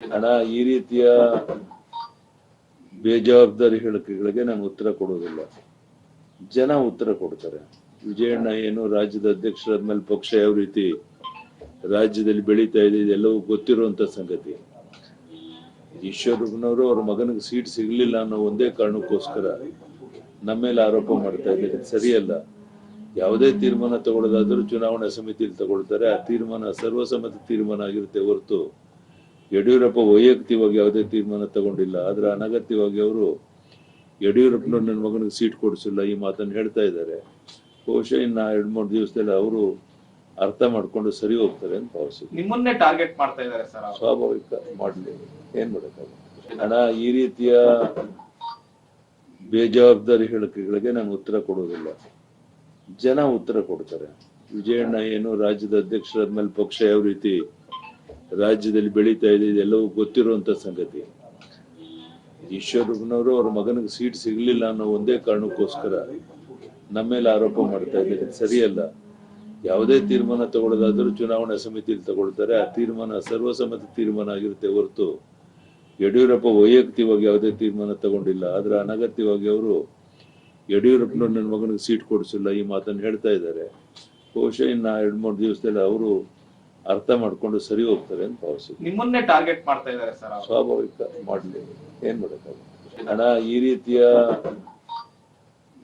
ಹಣ ಈ ರೀತಿಯ ಬೇಜವಾಬ್ದಾರಿ ಹೇಳಿಕೆಗಳಿಗೆ ನಾನು ಉತ್ತರ ಕೊಡೋದಿಲ್ಲ ಜನ ಉತ್ತರ ಕೊಡ್ತಾರೆ. ವಿಜಯಣ್ಣ ಏನು ರಾಜ್ಯದ ಅಧ್ಯಕ್ಷರಾದ್ಮೇಲೆ ಪಕ್ಷ ಯಾವ ರೀತಿ ರಾಜ್ಯದಲ್ಲಿ ಬೆಳೀತಾ ಇದೆ, ಇದೆಲ್ಲವೂ ಗೊತ್ತಿರುವಂತ ಸಂಗತಿ. ಈಶ್ವರಪ್ಪನವರು ಅವ್ರ ಮಗನಿಗೆ ಸೀಟ್ ಸಿಗ್ಲಿಲ್ಲ ಅನ್ನೋ ಒಂದೇ ಕಾರಣಕ್ಕೋಸ್ಕರ ನಮ್ಮ ಮೇಲೆ ಆರೋಪ ಮಾಡ್ತಾ ಇದ್ದಾರೆ. ಸರಿಯಲ್ಲ. ಯಾವುದೇ ತೀರ್ಮಾನ ತಗೊಳ್ಳೋದಾದ್ರೂ ಚುನಾವಣಾ ಸಮಿತಿಯಲ್ಲಿ ತಗೊಳ್ತಾರೆ. ಆ ತೀರ್ಮಾನ ಸರ್ವಸಮ್ಮತ ತೀರ್ಮಾನ ಆಗಿರುತ್ತೆ ಹೊರತು ಯಡಿಯೂರಪ್ಪ ವೈಯಕ್ತಿಕವಾಗಿ ಯಾವುದೇ ತೀರ್ಮಾನ ತಗೊಂಡಿಲ್ಲ ಆದ್ರೆ ಅನಗತ್ಯವಾಗಿ ಅವರು ಯಡಿಯೂರಪ್ಪನವ್ರು ನನ್ನ ಮಗನಿಗೆ ಸೀಟ್ ಕೊಡಿಸಿಲ್ಲ ಈ ಮಾತನ್ನು ಹೇಳ್ತಾ ಇದ್ದಾರೆ. ಬಹುಶಃ ಇನ್ನ ಎರಡು ಮೂರು ದಿವಸದಲ್ಲಿ ಅವರು ಅರ್ಥ ಮಾಡ್ಕೊಂಡು ಸರಿ ಹೋಗ್ತಾರೆ ಅಂತ ಭಾವಿಸಿದ್ರು ನಿಮ್ಮನ್ನೇ ಟಾರ್ಗೆಟ್ ಮಾಡ್ತಾ ಇದ್ದಾರೆ ಸರ್ ಅವರು. ಸ್ವಾಭಾವಿಕ ಮಾಡಲಿ ಏನ್ ಮಾಡಕ್ಕಾಗುತ್ತೆ ಹಣ ಈ ರೀತಿಯ ಬೇಜವಾಬ್ದಾರಿ ಹೇಳಿಕೆಗಳಿಗೆ ನಾನು ಉತ್ತರ ಕೊಡೋದಿಲ್ಲ ಜನ ಉತ್ತರ ಕೊಡ್ತಾರೆ. ವಿಜಯಣ್ಣ ಏನು ರಾಜ್ಯದ ಅಧ್ಯಕ್ಷರಾದ್ಮೇಲೆ ಪಕ್ಷ ಯಾವ ರೀತಿ ರಾಜ್ಯದಲ್ಲಿ ಬೆಳೀತಾ ಇದೆ, ಇದೆಲ್ಲವೂ ಗೊತ್ತಿರುವಂತ ಸಂಗತಿ. ಈಶ್ವರಪ್ಪನವರು ಅವ್ರ ಮಗನಿಗೆ ಸೀಟ್ ಸಿಗ್ಲಿಲ್ಲ ಅನ್ನೋ ಒಂದೇ ಕಾರಣಕ್ಕೋಸ್ಕರ ನಮ್ಮ ಮೇಲೆ ಆರೋಪ ಮಾಡ್ತಾ ಇದ್ದಾರೆ. ಸರಿಯಲ್ಲ. ಯಾವುದೇ ತೀರ್ಮಾನ ತಗೊಳ್ಳೋದಾದ್ರೂ ಚುನಾವಣಾ ಸಮಿತಿಯಲ್ಲಿ ತಗೊಳ್ತಾರೆ. ಆ ತೀರ್ಮಾನ ಸರ್ವಸಮ್ಮತ ತೀರ್ಮಾನ ಆಗಿರುತ್ತೆ ಹೊರತು. ಯಡಿಯೂರಪ್ಪ ವೈಯಕ್ತಿಕವಾಗಿ ಯಾವುದೇ ತೀರ್ಮಾನ ತಗೊಂಡಿಲ್ಲ. ಆದ್ರೆ ಅನಗತ್ಯವಾಗಿ ಅವರು ಯಡಿಯೂರಪ್ಪನವ್ರು ನನ್ನ ಮಗನಿಗೆ ಸೀಟ್ ಕೊಡಿಸಿಲ್ಲ ಈ ಮಾತನ್ನು ಹೇಳ್ತಾ ಇದ್ದಾರೆ. ಬಹುಶಃ ಇನ್ನು ಎರಡು, ಮೂರು ದಿವಸದಲ್ಲಿ ಅವರು ಅರ್ಥ ಮಾಡ್ಕೊಂಡು ಸರಿ ಹೋಗ್ತಾರೆ ಅಂತ ಭಾವಿಸಿದ್ರು ನಿಮ್ಮನ್ನೇ ಟಾರ್ಗೆಟ್ ಮಾಡ್ತಾ ಇದ್ದಾರೆ ಸರ್ ಅವರು. ಸ್ವಾಭಾವಿಕ ಮಾಡಲಿ. ಏನ್ ಮಾಡಕ್ಕಾಗುತ್ತೆ ಹಣ ಈ ರೀತಿಯ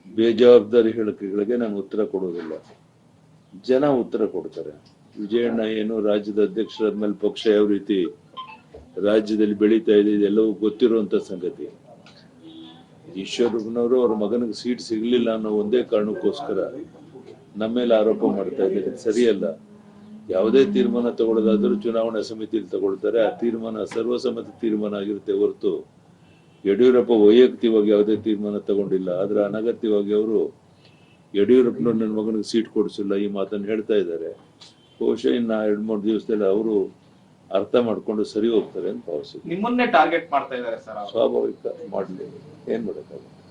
ಬೇಜವಾಬ್ದಾರಿ ಹೇಳಿಕೆಗಳಿಗೆ ನಾನು ಉತ್ತರ ಕೊಡೋದಿಲ್ಲ. ಜನ ಉತ್ತರ ಕೊಡ್ತಾರೆ. ವಿಜಯಣ್ಣ ಏನು ರಾಜ್ಯದ ಅಧ್ಯಕ್ಷರಾದ್ಮೇಲೆ ಪಕ್ಷ ಯಾವ ರೀತಿ ರಾಜ್ಯದಲ್ಲಿ ಬೆಳೀತಾ ಇದೆ ಇದೆಲ್ಲವೂ ಗೊತ್ತಿರುವಂತ ಸಂಗತಿ. ಈಶ್ವರಪ್ಪನವರು ಅವ್ರ ಮಗನಿಗೆ ಸೀಟ್ ಸಿಗ್ಲಿಲ್ಲ ಅನ್ನೋ ಒಂದೇ ಕಾರಣಕ್ಕೋಸ್ಕರ ನಮ್ಮ ಮೇಲೆ ಆರೋಪ ಮಾಡ್ತಾ ಇದ್ದಾರೆ. ಇದು ಸರಿಯಲ್ಲ. ಯಾವುದೇ ತೀರ್ಮಾನ ತಗೊಳ್ಳೋದಾದರೂ ಚುನಾವಣಾ ಸಮಿತಿಯಲ್ಲಿ ತಗೊಳ್ತಾರೆ. ಆ ತೀರ್ಮಾನ ಸರ್ವಸಮ್ಮತ ತೀರ್ಮಾನ ಆಗಿರುತ್ತೆ ಹೊರತು. ಯಡಿಯೂರಪ್ಪ ವೈಯಕ್ತಿಕವಾಗಿ ಯಾವುದೇ ತೀರ್ಮಾನ ತಗೊಂಡಿಲ್ಲ. ಆದ್ರೆ ಅನಗತ್ಯವಾಗಿ ಅವರು ಯಡಿಯೂರಪ್ಪನವ್ರು ನನ್ನ ಮಗನಿಗೆ ಸೀಟ್ ಕೊಡಿಸಿಲ್ಲ ಈ ಮಾತನ್ನು ಹೇಳ್ತಾ ಇದ್ದಾರೆ. ಬಹುಶಃ ಇನ್ನ ಎರಡ್ ಮೂರು ದಿವಸದಲ್ಲಿ ಅವರು ಅರ್ಥ ಮಾಡ್ಕೊಂಡು ಸರಿ ಹೋಗ್ತಾರೆ ಅಂತ ಭಾವಿಸಿದ್ರು ನಿಮ್ಮನ್ನೇ ಟಾರ್ಗೆಟ್ ಮಾಡ್ತಾ ಇದ್ದಾರೆ ಸ್ವಾಭಾವಿಕ ಮಾಡಲಿ. ಏನ್ ಮಾಡಕ್ಕಾಗುತ್ತೆ